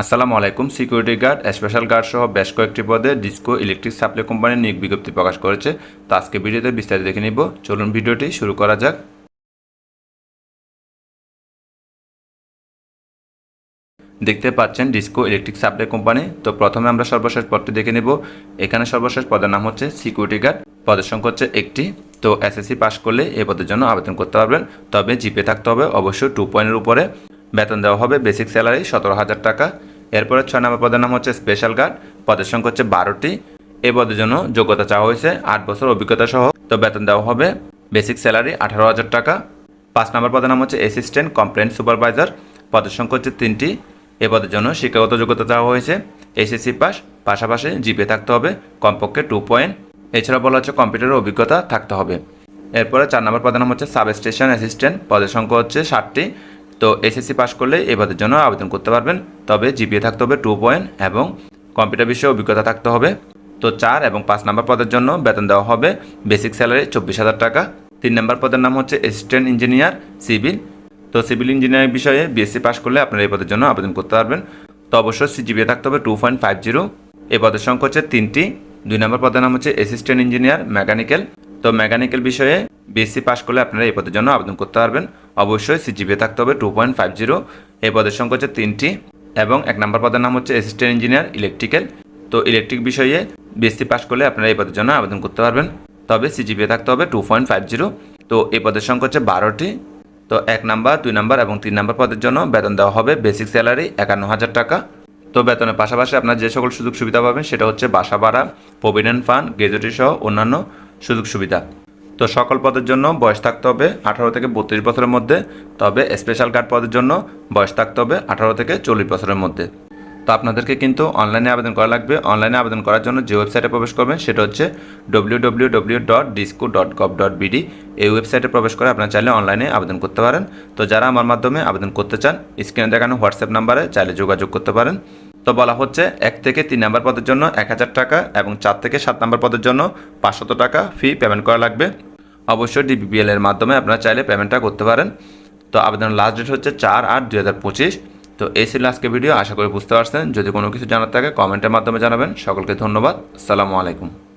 আসসালামু আলাইকুম। Security guard special guard সহ বেশ কয়েকটি পদে ডিসকো ইলেকট্রিক সাপ্লাই কোম্পানির নিয়োগ বিজ্ঞপ্তি প্রকাশ করেছে। তো আজকে ভিডিওতে বিস্তারিত দেখে নিব। চলুন ভিডিওটি শুরু করা যাক। দেখতে পাচ্ছেন ডিসকো ইলেকট্রিক সাপ্লাই কোম্পানি তো প্রথমে আমরা সর্বশেষ পদটি দেখে নেব। এখানে সর্বশেষ পদের নাম হচ্ছে সিকিউরিটি গার্ড পদের সংখ্যা হচ্ছে একটি। তো এসএসসি পাস করলে এই পদের জন্য আবেদন করতে পারবেন। তবে জিপে থাকতে হবে অবশ্যই টু পয়েন্টের উপরে। বেতন দেওয়া হবে বেসিক স্যালারি সতেরো হাজার টাকা। এরপরে ছয় নম্বর পদের নাম হচ্ছে স্পেশাল গার্ড পদের সংখ্যা হচ্ছে বারোটি। এ পদের জন্য যোগ্যতা চাওয়া হয়েছে আট বছর অভিজ্ঞতা সহ। তো বেতন দেওয়া হবে বেসিক স্যালারি আঠারো হাজার টাকা। পাঁচ নম্বর পদের নাম হচ্ছে অ্যাসিস্ট্যান্ট কমপ্লেন্ট সুপারভাইজার পদের সংখ্যা হচ্ছে তিনটি। এ পদের জন্য শিক্ষাগত যোগ্যতা চাওয়া হয়েছে এসএসসি পাস পাশাপাশি জিপে থাকতে হবে, কমপক্ষে টু পয়েন্ট এছাড়া বলা হচ্ছে কম্পিউটারের অভিজ্ঞতা থাকতে হবে। এরপরে চার নম্বর পদের নাম হচ্ছে সাব স্টেশন অ্যাসিস্ট্যান্ট পদের সংখ্যা হচ্ছে ষাটটি। তো এসএসসি পাশ করলে পদের জন্য আবেদন করতে পারবেন। তবে জিপিএ থাকতে হবে টু পয়েন্ট এবং কম্পিউটার বিষয়ে অভিজ্ঞতা থাকতে হবে। তো চার এবং পাঁচ নম্বর পদের জন্য বেতন দেওয়া হবে। বেসিক স্যালারি চব্বিশ হাজার টাকা। তিন নম্বর পদের নাম হচ্ছে অ্যাসিস্ট্যান্ট ইঞ্জিনিয়ার সিভিল তো সিভিল ইঞ্জিনিয়ারিং বিষয়ে বিএসসি পাশ করলে আপনারা এই পদের জন্য আবেদন করতে পারবেন। তো অবশ্যই সিজিপিএ থাকতে হবে টু পয়েন্ট ফাইভ জিরো এই পদের সংখ্যা হচ্ছে তিনটি। দুই নম্বর পদের নাম হচ্ছে অ্যাসিস্ট্যান্ট ইঞ্জিনিয়ার মেকানিক্যাল তো মেকানিক্যাল বিষয়ে বিএসসি পাস করলে আপনারা এই পদের জন্য আবেদন করতে পারবেন। অবশ্যই সিজিপিএ থাকতে হবে টু পয়েন্ট ফাইভ জিরো এই পদের সংখ্যা হচ্ছে তিনটি এবং এক নম্বর পদের নাম হচ্ছে অ্যাসিস্ট্যান্ট ইঞ্জিনিয়ার ইলেকট্রিক্যাল তো ইলেকট্রিক বিষয়ে বিএসসি পাস করলে আপনারা এই পদের জন্য আবেদন করতে পারবেন। তবে সিজিপিএ থাকতে হবে টু পয়েন্ট ফাইভ জিরো তো এই পদের সংখ্যা হচ্ছে বারোটি। তো এক নাম্বার, দুই নাম্বার এবং তিন নাম্বার পদের জন্য বেতন দেওয়া হবে বেসিক স্যালারি একান্ন হাজার টাকা। তো বেতনের পাশাপাশি আপনার যে সকল সুযোগ সুবিধা পাবেন সেটা হচ্ছে বাসা ভাড়া প্রভিডেন্ট ফান্ড গ্রেজুটি সহ অন্যান্য সুযোগ সুবিধা। তো সকল পদের জন্য বয়স থাকতে হবে আঠারো থেকে বত্রিশ বছরের মধ্যে, তবে স্পেশাল কার্ড পদের জন্য বয়স থাকতে হবে আঠারো থেকে চল্লিশ বছরের মধ্যে। তো আপনাদেরকে কিন্তু অনলাইনে আবেদন করা লাগবে। অনলাইনে আবেদন করার জন্য যে ওয়েবসাইটে প্রবেশ করবেন সেটা হচ্ছে W W W dot disco dot gov dot BD এই ওয়েবসাইটে প্রবেশ করে আপনারা চাইলে অনলাইনে আবেদন করতে পারেন। তো যারা আমার মাধ্যমে আবেদন করতে চান স্ক্রিনে দেখানো হোয়াটসঅ্যাপ নাম্বারে চাইলে যোগাযোগ করতে পারেন। তো বলা হচ্ছে এক থেকে তিন নাম্বার পদের জন্য এক হাজার টাকা এবং চার থেকে সাত নাম্বার পদের জন্য পাঁচশত টাকা ফি পেমেন্ট করা লাগবে। অবশ্যই ডিবিপিএল এর মাধ্যমে আপনারা চাইলে পেমেন্টটা করতে পারেন। তো আবেদনের লাস্ট ডেট হচ্ছে চার আট দুই হাজার পঁচিশ। তো এই ছিল আজকে ভিডিও আশা করি বুঝতে পারছেন। যদি কোনো কিছু জানার থাকে কমেন্টের মাধ্যমে জানাবেন। সকলকে ধন্যবাদ। আসসালামু আলাইকুম।